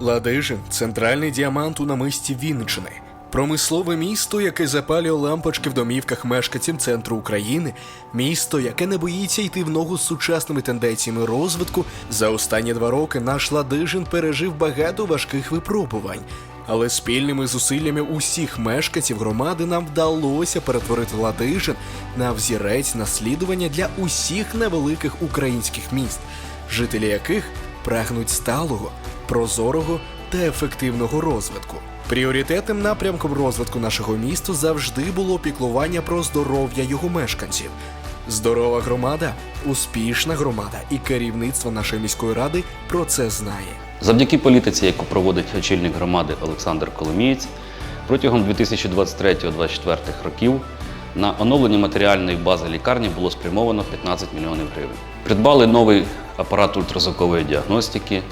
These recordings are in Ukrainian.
Ладижин центральний діамант у намисті Вінничини. Промислове місто, яке запалює лампочки в домівках мешканців центру України, місто, яке не боїться йти в ногу з сучасними тенденціями розвитку. За останні два роки наш Ладижин пережив багато важких випробувань. Але спільними зусиллями усіх мешканців громади нам вдалося перетворити Ладижин на взірець наслідування для усіх невеликих українських міст, жителі яких прагнуть сталого, прозорого та ефективного розвитку. Пріоритетним напрямком розвитку нашого міста завжди було піклування про здоров'я його мешканців. Здорова громада, успішна громада, і керівництво нашої міської ради про це знає. Завдяки політиці, яку проводить очільник громади Олександр Коломієць, протягом 2023-2024 років на оновлення матеріальної бази лікарні було спрямовано 15 мільйонів гривень. Придбали новий апарат ультразвукової діагностики,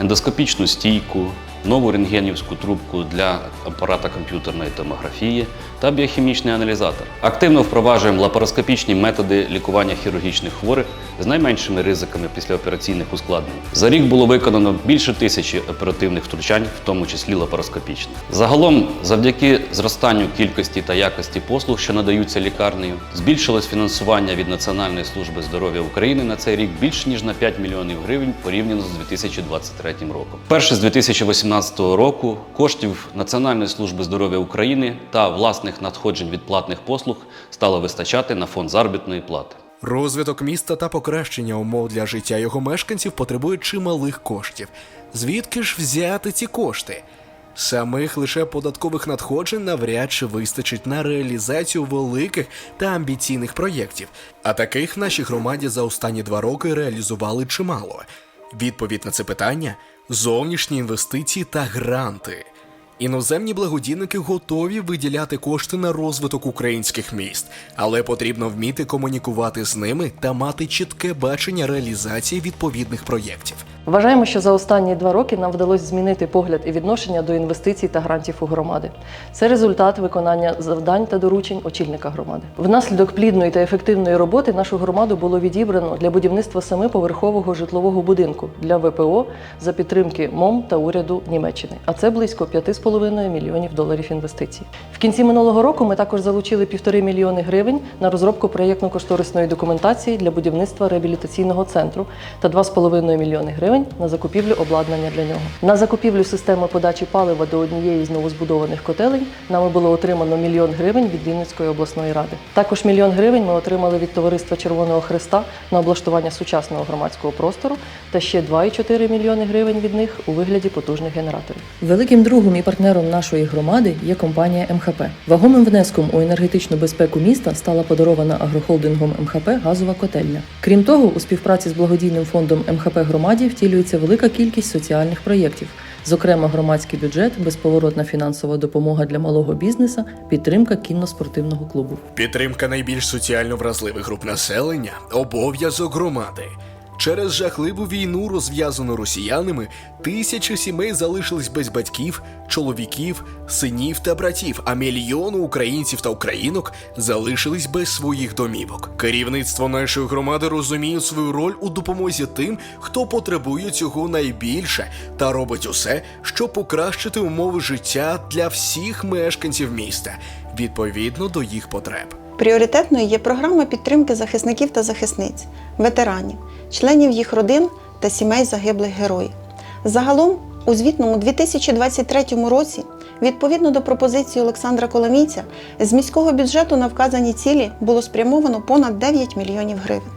ендоскопічну стійку, нову рентгенівську трубку для апарата комп'ютерної томографії та біохімічний аналізатор. Активно впроваджуємо лапароскопічні методи лікування хірургічних хворих з найменшими ризиками післяопераційних ускладнень. За рік було виконано більше тисячі оперативних втручань, в тому числі лапароскопічних. Загалом, завдяки зростанню кількості та якості послуг, що надаються лікарнею, збільшилось фінансування від Національної служби здоров'я України на цей рік більше ніж на 5 мільйонів гривень порівняно з 2023 роком. Перше з 2018 року коштів Національної служби здоров'я України та власних надходжень від платних послуг стало вистачати на фонд заробітної плати. Розвиток міста та покращення умов для життя його мешканців потребують чималих коштів. Звідки ж взяти ці кошти? Самих лише податкових надходжень навряд чи вистачить на реалізацію великих та амбіційних проєктів, а таких в нашій громаді за останні два роки реалізували чимало. Відповідь на це питання зовнішні інвестиції та гранти. Іноземні благодійники готові виділяти кошти на розвиток українських міст, але потрібно вміти комунікувати з ними та мати чітке бачення реалізації відповідних проєктів. Вважаємо, що за останні два роки нам вдалося змінити погляд і відношення до інвестицій та грантів у громади. Це результат виконання завдань та доручень очільника громади. Внаслідок плідної та ефективної роботи нашу громаду було відібрано для будівництва семиповерхового житлового будинку для ВПО за підтримки МОМ та уряду Німеччини. А це близько 5,5 мільйонів доларів інвестицій. В кінці минулого року ми також залучили півтори мільйони гривень на розробку проєктно-кошторисної документації для будівництва реабілітаційного центру та 2,5 мільйони гривень на закупівлю обладнання для нього. На закупівлю системи подачі палива до однієї з новозбудованих котелень нами було отримано мільйон гривень від Вінницької обласної ради. Також мільйон гривень ми отримали від товариства Червоного Христа на облаштування сучасного громадського простору та ще 2,4 мільйони гривень від них у вигляді потужних генераторів. Великим другом і партнером нашої громади є компанія МХП. Вагомим внеском у енергетичну безпеку міста стала подарована агрохолдингом МХП газова котельня. Крім того, у співпраці з благодійним фондом МХП громаді втілюється велика кількість соціальних проєктів. Зокрема, громадський бюджет, безповоротна фінансова допомога для малого бізнеса, підтримка кінно-спортивного клубу. Підтримка найбільш соціально вразливих груп населення обов'язок громади. Через жахливу війну, розв'язану росіянами, тисячі сімей залишились без батьків, чоловіків, синів та братів, а мільйони українців та українок залишились без своїх домівок. Керівництво нашої громади розуміє свою роль у допомозі тим, хто потребує цього найбільше, та робить усе, щоб покращити умови життя для всіх мешканців міста відповідно до їх потреб. Пріоритетною є програма підтримки захисників та захисниць, ветеранів, членів їх родин та сімей загиблих героїв. Загалом, у звітному 2023 році, відповідно до пропозиції Олександра Коломійця, з міського бюджету на вказані цілі було спрямовано понад 9 мільйонів гривень.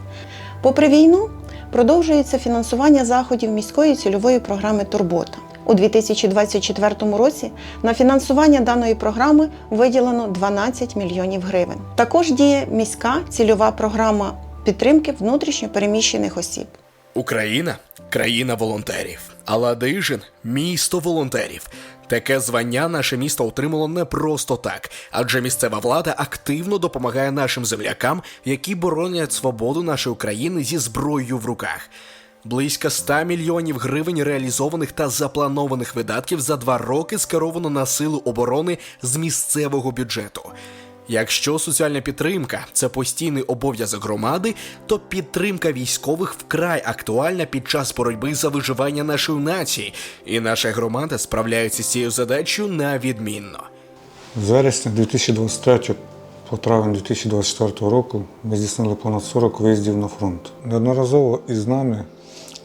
Попри війну, продовжується фінансування заходів міської цільової програми Турбота. У 2024 році на фінансування даної програми виділено 12 мільйонів гривень. Також діє міська цільова програма підтримки внутрішньо переміщених осіб. Україна країна волонтерів, а Ладижин місто волонтерів. Таке звання наше місто отримало не просто так, адже місцева влада активно допомагає нашим землякам, які боронять свободу нашої країни зі зброєю в руках. Близько 100 мільйонів гривень реалізованих та запланованих видатків за два роки скеровано на силу оборони з місцевого бюджету. Якщо соціальна підтримка це постійний обов'язок громади, то підтримка військових вкрай актуальна під час боротьби за виживання нашої нації, і наша громада справляється з цією задачею на відмінно. З вересня 2023 по травень 2024 року ми здійснили понад 40 виїздів на фронт. Неодноразово із нами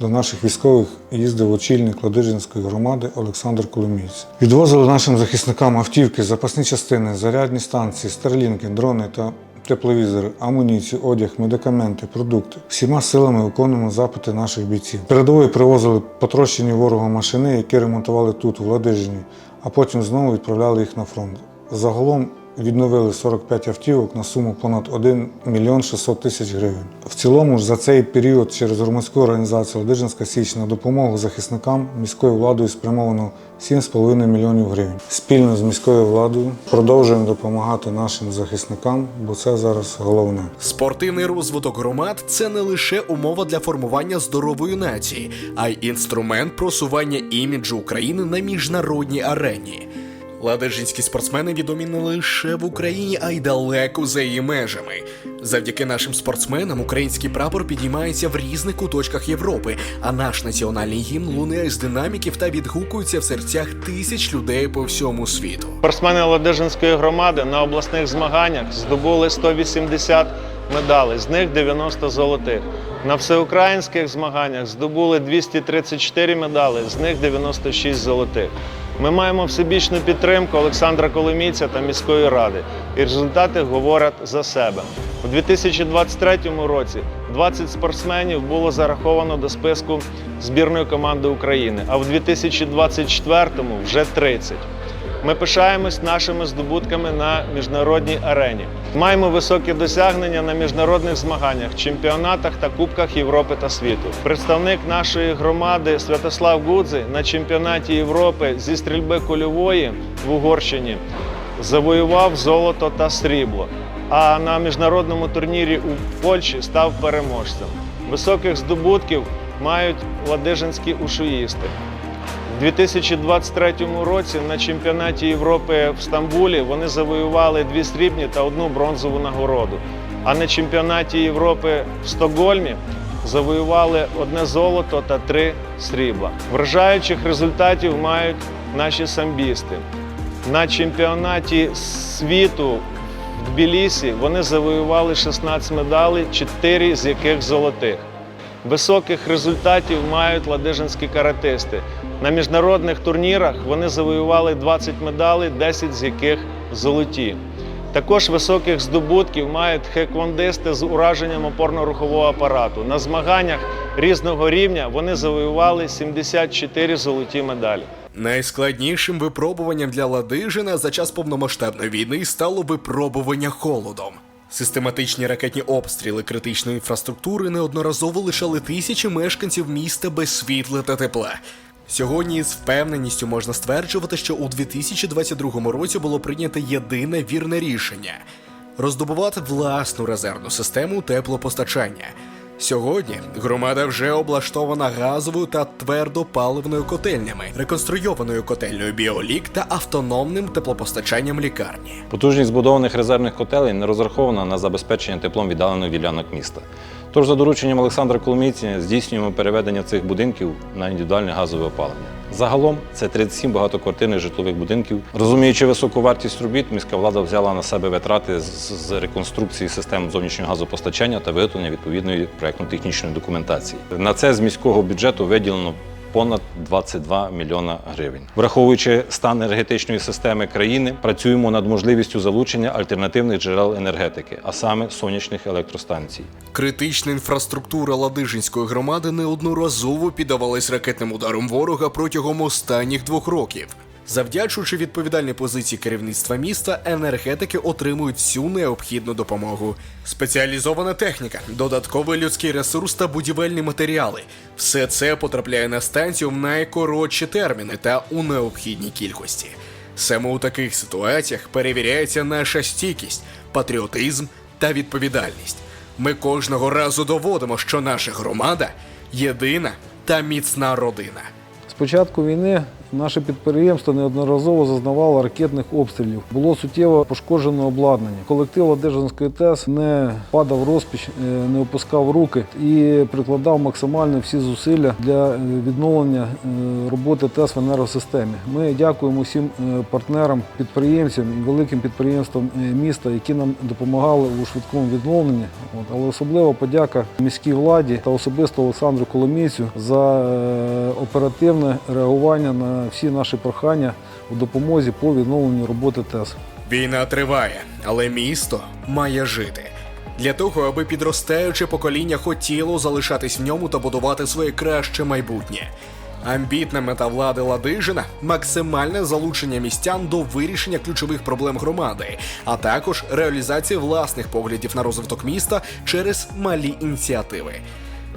до наших військових їздив очільник Ладижинської громади Олександр Коломієць. Відвозили нашим захисникам автівки, запасні частини, зарядні станції, старлінки, дрони та тепловізори, амуніцію, одяг, медикаменти, продукти. Всіма силами виконуємо запити наших бійців. Передовою привозили потрощені ворогом машини, які ремонтували тут, в Ладижині, а потім знову відправляли їх на фронт. Загалом відновили 45 автівок на суму понад 1 мільйон 600 тисяч гривень. В цілому ж за цей період через громадську організацію Ладижинська Січ на допомогу захисникам міською владою спрямовано 7,5 мільйонів гривень. Спільно з міською владою продовжуємо допомагати нашим захисникам, бо це зараз головне. Спортивний розвиток громад це не лише умова для формування здорової нації, а й інструмент просування іміджу України на міжнародній арені. Ладижинські спортсмени відомі не лише в Україні, а й далеко за її межами. Завдяки нашим спортсменам український прапор підіймається в різних куточках Європи, а наш національний гімн лунає з динаміків та відгукується в серцях тисяч людей по всьому світу. Спортсмени Ладижинської громади на обласних змаганнях здобули 180 медалей, з них 90 золотих. На всеукраїнських змаганнях здобули 234 медалі, з них 96 золотих. Ми маємо всебічну підтримку Олександра Коломійця та міської ради, і результати говорять за себе. У 2023 році 20 спортсменів було зараховано до списку збірної команди України, а в 2024 вже 30. Ми пишаємось нашими здобутками на міжнародній арені. Маємо високі досягнення на міжнародних змаганнях, чемпіонатах та кубках Європи та світу. Представник нашої громади Святослав Гудзи на чемпіонаті Європи зі стрільби кульової в Угорщині завоював золото та срібло. А на міжнародному турнірі у Польщі став переможцем. Високих здобутків мають ладижинські ушуїсти. У 2023 році на чемпіонаті Європи в Стамбулі вони завоювали дві срібні та одну бронзову нагороду. А на чемпіонаті Європи в Стокгольмі завоювали одне золото та три срібла. Вражаючих результатів мають наші самбісти. На чемпіонаті світу в Тбілісі вони завоювали 16 медалей, 4 з яких золотих. Високих результатів мають ладижинські каратисти. На міжнародних турнірах вони завоювали 20 медалей, 10 з яких золоті. Також високих здобутків мають хеквондисти з ураженням опорно-рухового апарату. На змаганнях різного рівня вони завоювали 74 золоті медалі. Найскладнішим випробуванням для Ладижина за час повномасштабної війни стало випробування холодом. Систематичні ракетні обстріли критичної інфраструктури неодноразово лишали тисячі мешканців міста без світла та тепла. Сьогодні з впевненістю можна стверджувати, що у 2022 році було прийнято єдине вірне рішення роздобувати власну резервну систему теплопостачання. Сьогодні громада вже облаштована газовою та твердопаливною котельнями, реконструйованою котельною біолік та автономним теплопостачанням лікарні. Потужність збудованих резервних котелень не розрахована на забезпечення теплом віддалених ділянок міста. Тож за дорученням Олександра Коломійці, здійснюємо переведення цих будинків на індивідуальне газове опалення. Загалом це 37 багатоквартирних житлових будинків. Розуміючи високу вартість робіт, міська влада взяла на себе витрати з реконструкції систем зовнішнього газопостачання та виготовлення відповідної проєктно-технічної документації. На це з міського бюджету виділено понад 22 мільйона гривень. Враховуючи стан енергетичної системи країни, працюємо над можливістю залучення альтернативних джерел енергетики, а саме сонячних електростанцій. Критична інфраструктура Ладижинської громади неодноразово піддавалась ракетним ударам ворога протягом останніх двох років. Завдячуючи відповідальній позиції керівництва міста, енергетики отримують всю необхідну допомогу. Спеціалізована техніка, додатковий людський ресурс та будівельні матеріали все це потрапляє на станцію в найкоротші терміни та у необхідній кількості. Саме у таких ситуаціях перевіряється наша стійкість, патріотизм та відповідальність. Ми кожного разу доводимо, що наша громада єдина та міцна родина. З початку війни Наше підприємство неодноразово зазнавало ракетних обстрілів. Було суттєво пошкоджено обладнання. Колектив Ладижинської ТЕС не падав розпіч, е, не опускав руки і прикладав максимально всі зусилля для е, відновлення е, роботи ТЕС в енергосистемі. Ми дякуємо всім партнерам, підприємцям і великим підприємствам міста, які нам допомагали у швидкому відновленні. Але особливо подяка міській владі та особисто Олександру Коломійцю за оперативне реагування на всі наші прохання у допомозі по відновленню роботи ТЕС. Війна триває, але місто має жити. Для того, аби підростаюче покоління хотіло залишатись в ньому та будувати своє краще майбутнє. Амбітна мета влади Ладижина максимальне залучення містян до вирішення ключових проблем громади, а також реалізація власних поглядів на розвиток міста через малі ініціативи.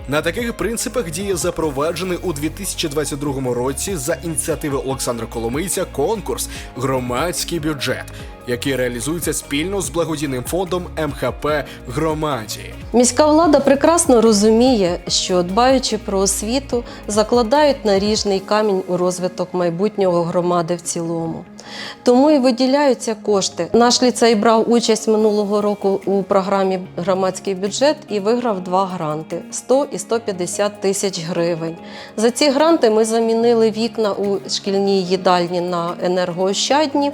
На таких принципах діє запроваджений у 2022 році за ініціативи Олександра Коломийця конкурс Громадський бюджет, який реалізується спільно з благодійним фондом МХП Громаді. Міська влада прекрасно розуміє, що дбаючи про освіту, закладають наріжний камінь у розвиток майбутнього громади в цілому. Тому і виділяються кошти. Наш ліцей брав участь минулого року у програмі Громадський бюджет і виграв два гранти 100 і 150 тисяч гривень. За ці гранти ми замінили вікна у шкільній їдальні на енергоощадні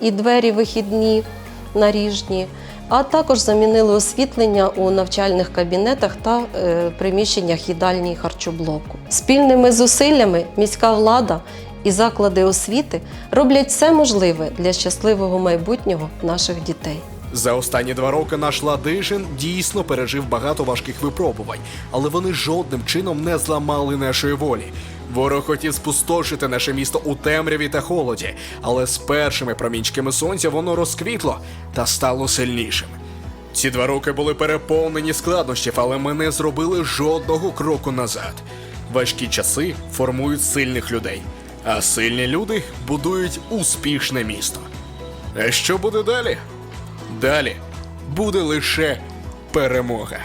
і двері вихідні наріжні а також замінили освітлення у навчальних кабінетах та е, приміщеннях їдальні і харчоблоку. Спільними зусиллями міська влада і заклади освіти роблять все можливе для щасливого майбутнього наших дітей. За останні два роки наш Ладижин дійсно пережив багато важких випробувань, але вони жодним чином не зламали нашої волі. Ворог хотів спустошити наше місто у темряві та холоді, але з першими промінчиками сонця воно розквітло та стало сильнішим. Ці два роки були переповнені складнощів, але ми не зробили жодного кроку назад. Важкі часи формують сильних людей, а сильні люди будують успішне місто. А що буде далі? Далі буде лише перемога.